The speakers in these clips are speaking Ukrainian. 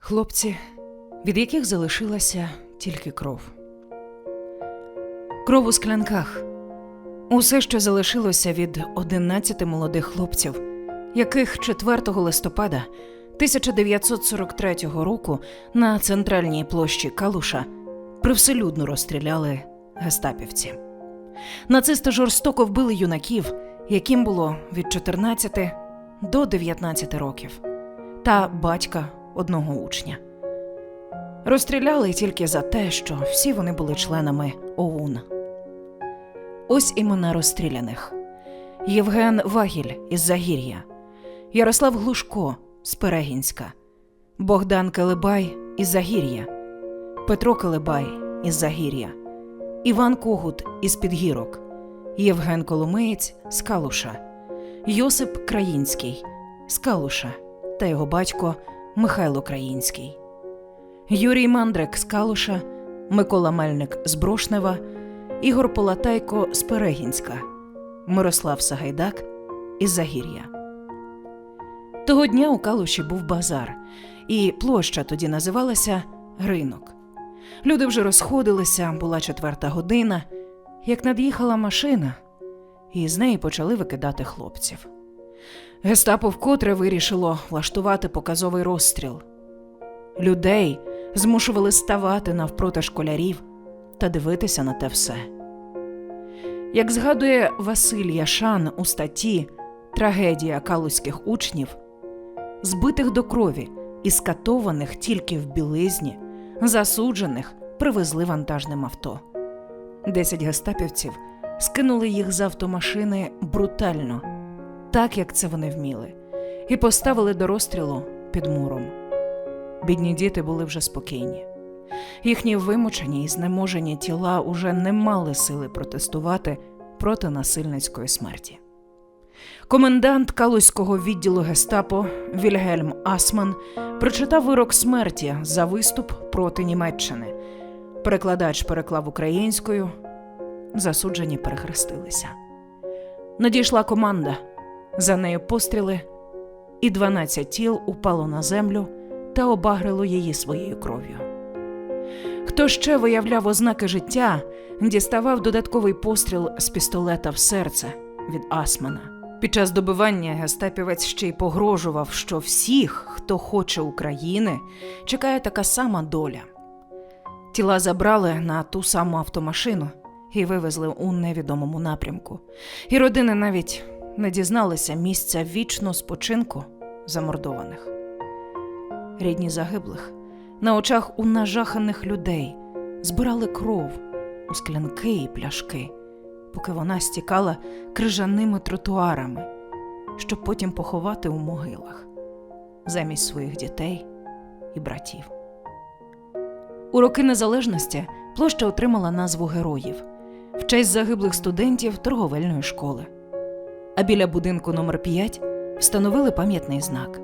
Хлопці, від яких залишилася тільки кров. Кров у склянках. Усе, що залишилося від 11 молодих хлопців, яких 4 листопада 1943 року на центральній площі Калуша привселюдно розстріляли гестапівці. Нацисти жорстоко вбили юнаків, яким було від 14 до 19 років, та батька одного учня. Розстріляли тільки за те, що всі вони були членами ОУН. Ось імена розстріляних: Євген Вагіль із Загір'я, Ярослав Глушко з Перегінська, Богдан Келебай із Загір'я, Петро Келебай із Загір'я, Іван Когут із Підгірок, Євген Коломиєць з Калуша, Йосип Країнський з Калуша та його батько Михайло Країнський, Юрій Мандрик з Калуша, Микола Мельник з Брошнева, Ігор Полатайко з Перегінська, Мирослав Сагайдак із Загір'я. Того дня у Калуші був базар, і площа тоді називалася Ринок. Люди вже розходилися, була четверта година, як над'їхала машина, і з неї почали викидати хлопців. Гестапо вкотре вирішило влаштувати показовий розстріл. Людей змушували ставати навпроти школярів та дивитися на те все. Як згадує Василь Яшан у статті Трагедія калузьких учнів, збитих до крові і скатованих тільки в білизні, засуджених привезли вантажним авто. Десять гестапівців скинули їх з автомашини брутально, так як це вони вміли, і поставили до розстрілу під муром. Бідні діти були вже спокійні. Їхні вимучені і знеможені тіла уже не мали сили протестувати проти насильницької смерті. Комендант Калузького відділу гестапо Вільгельм Асман прочитав вирок смерті за виступ проти Німеччини. Перекладач переклав українською, засуджені перехрестилися. Надійшла команда, за нею постріли, і 12 тіл упало на землю та обагрило її своєю кров'ю. Хто ще виявляв ознаки життя, діставав додатковий постріл з пістолета в серце від Асмана. Під час добивання гестапівець ще й погрожував, що всіх, хто хоче України, чекає така сама доля. Тіла забрали на ту саму автомашину і вивезли у невідомому напрямку. І родини навіть не дізналися місця вічного спочинку замордованих. Рідні загиблих на очах у нажаханих людей збирали кров у склянки і пляшки, поки вона стікала крижаними тротуарами, щоб потім поховати у могилах замість своїх дітей і братів. У роки незалежності площа отримала назву героїв в честь загиблих студентів торговельної школи. А біля будинку номер 5 встановили пам'ятний знак.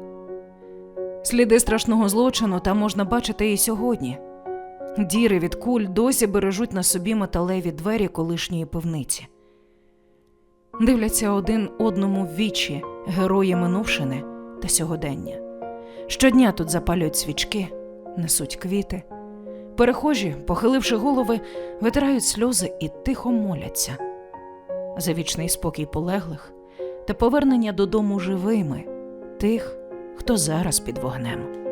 Сліди страшного злочину там можна бачити і сьогодні. Діри від куль досі бережуть на собі металеві двері колишньої пивниці. Дивляться один одному в вічі герої минувшини та сьогодення. Щодня тут запалюють свічки, несуть квіти. Перехожі, похиливши голови, витирають сльози і тихо моляться за вічний спокій полеглих та повернення додому живими тих, хто зараз під вогнем.